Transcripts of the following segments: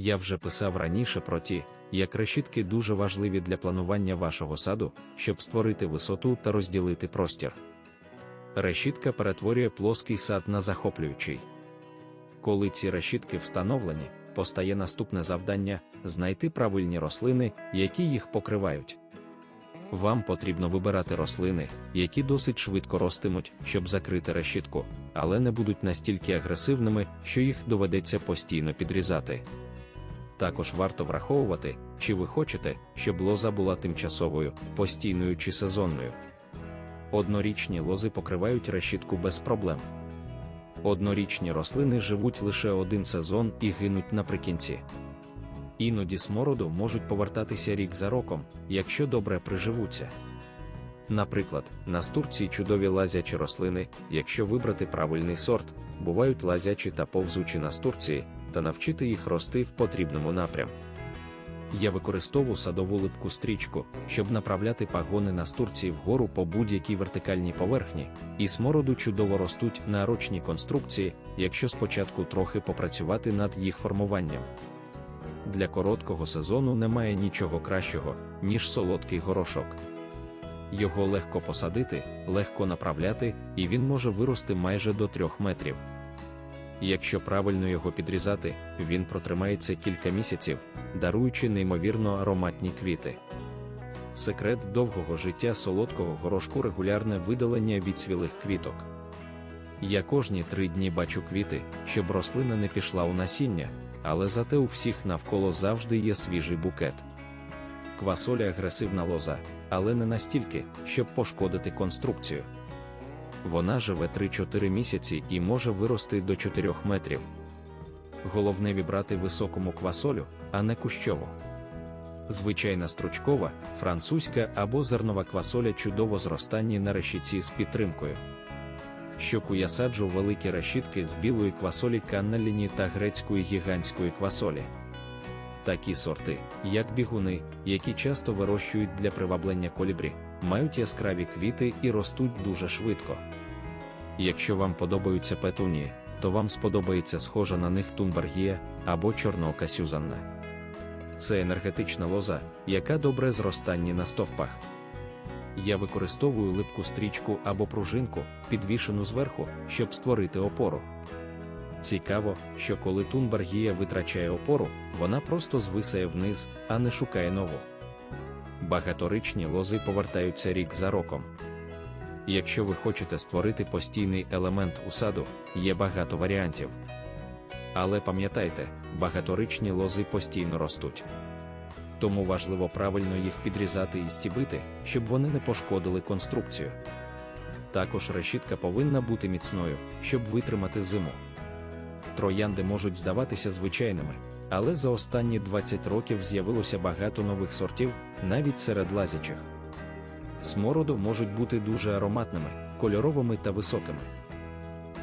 Я вже писав раніше про ті, як решітки дуже важливі для планування вашого саду, щоб створити висоту та розділити простір. Решітка перетворює плоский сад на захоплюючий. Коли ці решітки встановлені, постає наступне завдання знайти правильні рослини, які їх покривають. Вам потрібно вибирати рослини, які досить швидко ростимуть, щоб закрити решітку, але не будуть настільки агресивними, що їх доведеться постійно підрізати. Також варто враховувати, чи ви хочете, щоб лоза була тимчасовою, постійною чи сезонною. Однорічні лози покривають решітку без проблем. Однорічні рослини живуть лише один сезон і гинуть наприкінці. Іноді смороду можуть повертатися рік за роком, якщо добре приживуться. Наприклад, настурції чудові лазячі рослини, якщо вибрати правильний сорт, бувають лазячі та повзучі настурції, та навчити їх рости в потрібному напрям. Я використовую садову липку стрічку, щоб направляти пагони настурції вгору по будь-якій вертикальній поверхні, і смороду чудово ростуть на ручній конструкції, якщо спочатку трохи попрацювати над їх формуванням. Для короткого сезону немає нічого кращого, ніж солодкий горошок. Його легко посадити, легко направляти, і він може вирости майже до 3 метрів. Якщо правильно його підрізати, він протримається кілька місяців, даруючи неймовірно ароматні квіти. Секрет довгого життя солодкого горошку регулярне видалення відцвілих квіток. Я кожні три дні бачу квіти, щоб рослина не пішла у насіння, але зате у всіх навколо завжди є свіжий букет. Квасоля агресивна лоза, але не настільки, щоб пошкодити конструкцію. Вона живе 3-4 місяці і може вирости до 4 метрів. Головне вібрати високому квасолю, а не кущову. Звичайна стручкова, французька або зернова квасоля чудово зростанні на решітці з підтримкою. Щоку я саджу великі решітки з білої квасолі канналіні та грецької гігантської квасолі. Такі сорти, як бігуни, які часто вирощують для приваблення колібрі, мають яскраві квіти і ростуть дуже швидко. Якщо вам подобаються петунії, то вам сподобається схожа на них тунбаргія або чорноока сюзанна. Це енергетична лоза, яка добре зростанні на стовпах. Я використовую липку стрічку або пружинку, підвішену зверху, щоб створити опору. Цікаво, що коли тунбаргія витрачає опору, вона просто звисає вниз, а не шукає нову. Багаторичні лози повертаються рік за роком. Якщо ви хочете створити постійний елемент у саду, є багато варіантів. Але пам'ятайте, багаторичні лози постійно ростуть. Тому важливо правильно їх підрізати і стібити, щоб вони не пошкодили конструкцію. Також решітка повинна бути міцною, щоб витримати зиму. Троянди можуть здаватися звичайними, але за останні 20 років з'явилося багато нових сортів, навіть серед лазячих. Смороду можуть бути дуже ароматними, кольоровими та високими.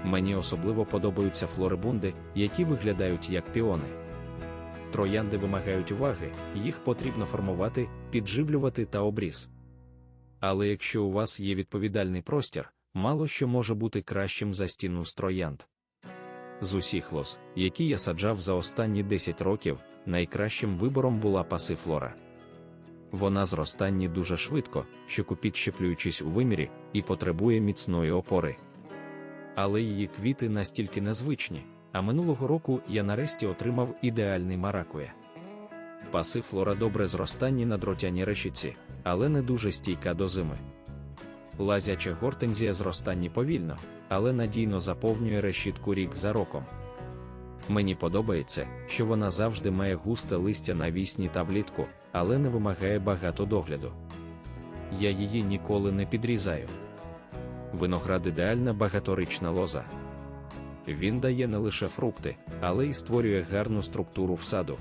Мені особливо подобаються флорибунди, які виглядають як піони. Троянди вимагають уваги, їх потрібно формувати, підживлювати та обріз. Але якщо у вас є відповідальний простір, мало що може бути кращим за стіну з троянд. З усіх лос, які я саджав за останні 10 років, найкращим вибором була пасифлора. Вона зростанні дуже швидко, щоку підщеплюючись у вимірі, і потребує міцної опори. Але її квіти настільки незвичні, а минулого року я нарешті отримав ідеальний маракуя. Пасифлора добре зростанні на дротяній решітці, але не дуже стійка до зими. Лазяча гортензія зростанні повільно, але надійно заповнює решітку рік за роком. Мені подобається, що вона завжди має густе листя на вісні та влітку, але не вимагає багато догляду. Я її ніколи не підрізаю. Виноград ідеальна багаторична лоза. Він дає не лише фрукти, але й створює гарну структуру в саду.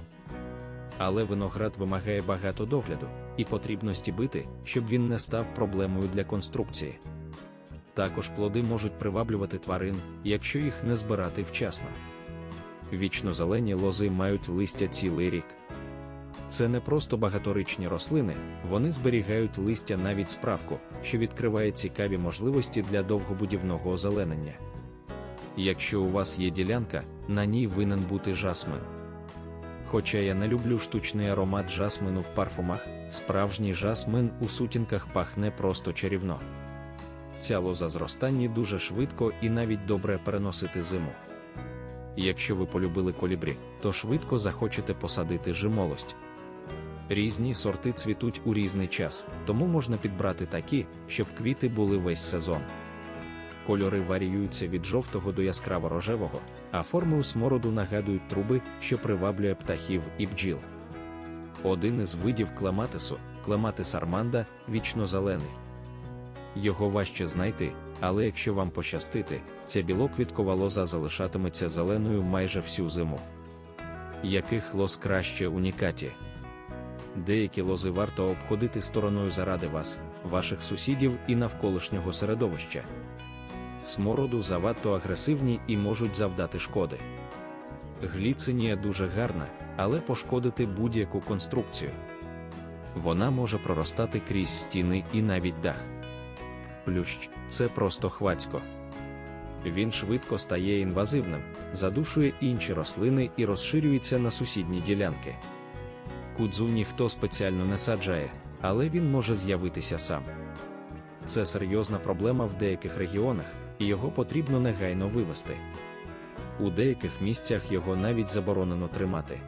Але виноград вимагає багато догляду, і потрібно стібити, щоб він не став проблемою для конструкції. Також плоди можуть приваблювати тварин, якщо їх не збирати вчасно. Вічно зелені лози мають листя цілий рік. Це не просто багаторичні рослини, вони зберігають листя навіть справку, що відкриває цікаві можливості для довгобудівного озеленення. Якщо у вас є ділянка, на ній винен бути жасмин. Хоча я не люблю штучний аромат жасмину в парфумах, справжній жасмин у сутінках пахне просто чарівно. Ця лоза зростанні дуже швидко і навіть добре переносити зиму. Якщо ви полюбили колібрі, то швидко захочете посадити жимолость. Різні сорти цвітуть у різний час, тому можна підбрати такі, щоб квіти були весь сезон. Кольори варіюються від жовтого до яскраво рожевого, а форми у смороду нагадують труби, що приваблює птахів і бджіл. Один із видів клематису, клематис арманда, вічно зелений. Його важче знайти, але якщо вам пощастити, ця білоквіткова лоза залишатиметься зеленою майже всю зиму. Яких лоз краще унікаті? Деякі лози варто обходити стороною заради вас, ваших сусідів і навколишнього середовища. Смороду завадто агресивні і можуть завдати шкоди. Гліцинія дуже гарна, але пошкодити будь-яку конструкцію. Вона може проростати крізь стіни і навіть дах. Плющ це просто хвацько. Він швидко стає інвазивним, задушує інші рослини і розширюється на сусідні ділянки. Кудзу ніхто спеціально не саджає, але він може з'явитися сам. Це серйозна проблема в деяких регіонах, і його потрібно негайно вивести. У деяких місцях його навіть заборонено тримати.